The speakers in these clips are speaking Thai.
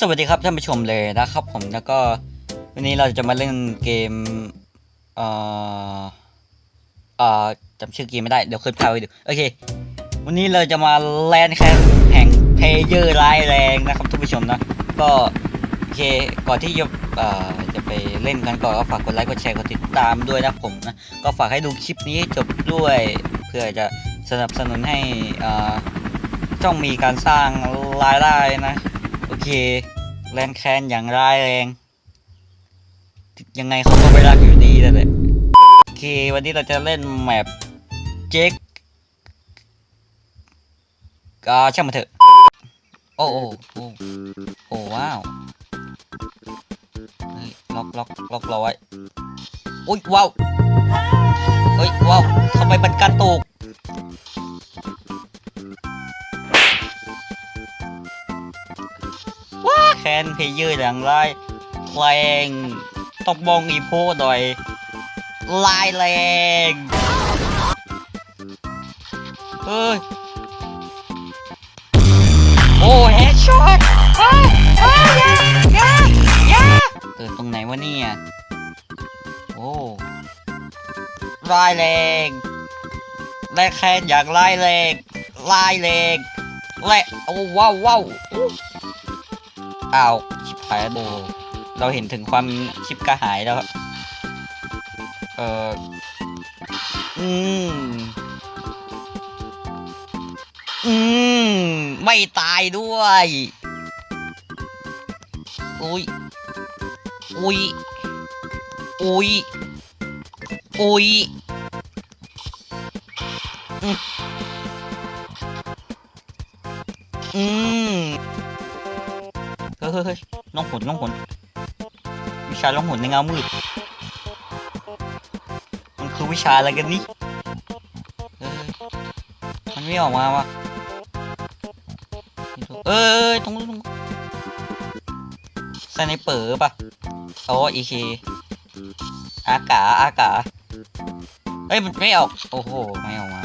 สวัสดีครับท่านผู้ชมเลยนะครับผมแล้วก็วันนี้เราจะมาเล่นเกมเอ่อเอ่อจำชื่อเกมไม่ได้เดี๋ยวขึ้นภาพไว้ดูโอเค วันนี้เราจะมาแลนแคนแห่งเพลเยอร์ร้ายแรงนะครับท่านผู้ชมนะก็โอเคก่อนที่จะเอ่อจะไปเล่นกันก่อนก็ฝากกดไลค์กดแชร์กดติดตามด้วยนะผมนะก็ฝากให้ดูคลิปนี้ให้จบด้วยเพื่อจะสนับสนุนให้เอ่อต้องมีการสร้างรายได้นะ เคแลนแค้นอย่างร้ายแรง ยังไงเขาก็ไม่รักอยู่ดีนั่นแหละโอเค วันนี้เราจะเล่นแมปเจ๊กก็ช่างมาเถอะ โอ้โอ้โอ้โอ้ว้าวล็อกล็อกล็อกเราไว้อุ้ยว้าวเฮ้ยว้าวทำไมมันกระตุก ว้าแคนเพลเยอร์อย่างไรแรงต้องบองอีโพหน่อย ลายแรงเฮ้ย โอ้เฮดช็อตเฮ้ยเฮ้ยอยายายาเกิดตรงไหนวะเนี่ย โอ้ลายแรงแรงแคนอย่างลายแรงลายแรงแรงโอ้ว้าวว้าว อ้าวชิบหายแล้วโบเราเห็นถึงความชิบกระหายแล้วครับ เอออืม อืม ไม่ตายด้วยอุ้ยอุ้ยอุ้ยอุ้ยอืม ฮ้ยเฮ้ยเฮ้ยล่องหนล่องหนวิชาล่องหนในเงามืด มันคือวิชาอะไรกันนี่มันไม่ออกมาวะเอ้ยตรงนู้นตรงสไนเปอร์ป่ะโอ้อีเคอากาอากาเอ้ยมันไม่ออก โอ้โห ไม่ออกมา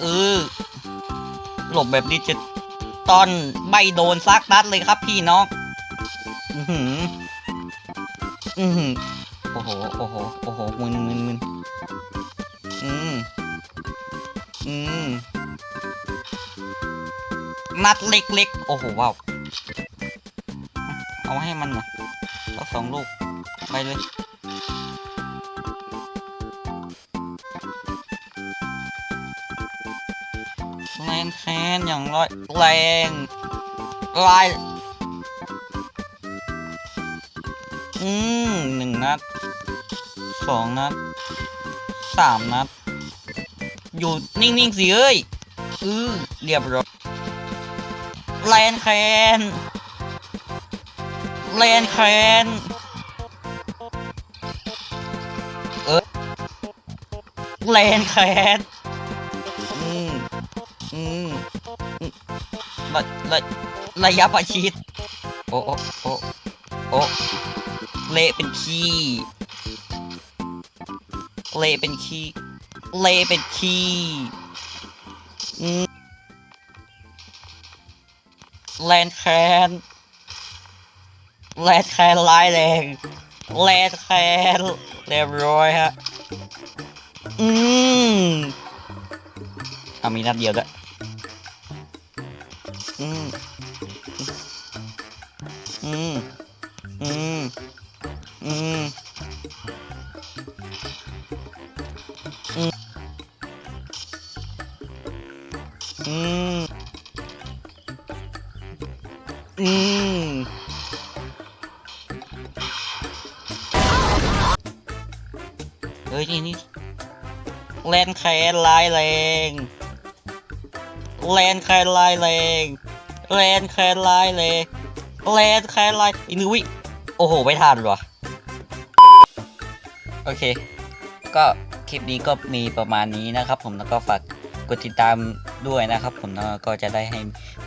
เออหลบแบบนี้จะ ตอนไม่โดนซักนัดเลยครับพี่น้อง อือหือ อือหือ โอ้โห โอ้โห โอ้โหมึนมึนมึนอืมอืมนัดเล็กๆ โอ้โหว้าวเอาให้มันหน่อยเอาสองลูก ไปเลย แค้นอย่างร้อยแรงลายอืมหนึ่งนัดสองนัดสามนัด อยู่นิ่งๆสิเอ้ยอือเรียบร้อยแลนแคนแลนแคนเออแลนแคน ระระระยะประชิด โอ้โอ้โอ้โอ้เละเป็นขี้เละเป็นขี้เละเป็นขี้อืมแลนแคนแลนแคนร้ายแรงแลนแคนเรียบร้อยฮะ อืมเอามีนัดเดียวด้วย อืมอืมอืมอืมอืมอืมอืมเฮ้ยนี่นี่แลนแคนลายแรงแลนแคนลายแรง แลนแคนลายแรงแลนแคนลายอินุวิโอ้โห ไม่ทันวะโอเค ก็คลิปนี้ก็มีประมาณนี้นะครับ ผมแล้วก็ฝากกดติดตามด้วยนะครับ ผมแล้วก็จะได้ให้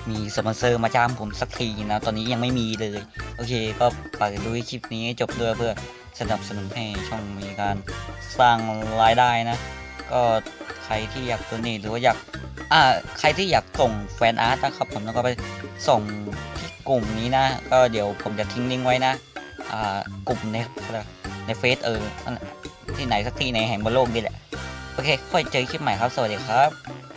มีสปอนเซอร์มาจ้างผมสักทีนะ ตอนนี้ยังไม่มีเลย โอเค ก็ฝากดูคลิปนี้ให้จบด้วยเพื่อสนับสนุนให้ช่องมีการสร้างรายได้นะ ก็ใครที่อยากตัวนี้หรือว่าอยาก อ่าใครที่อยากส่งแฟนอาร์ตนะครับผมแล้วก็ไปส่งที่กลุ่มนี้นะ ก็เดี๋ยวผมจะทิ้งลิงก์ไว้นะ อ่ากลุ่มในในเฟซเออที่ไหนสักที่ในแห่งบนโลกนี่แหละ โอเค ค่อยเจอคลิปใหม่ครับ สวัสดีครับ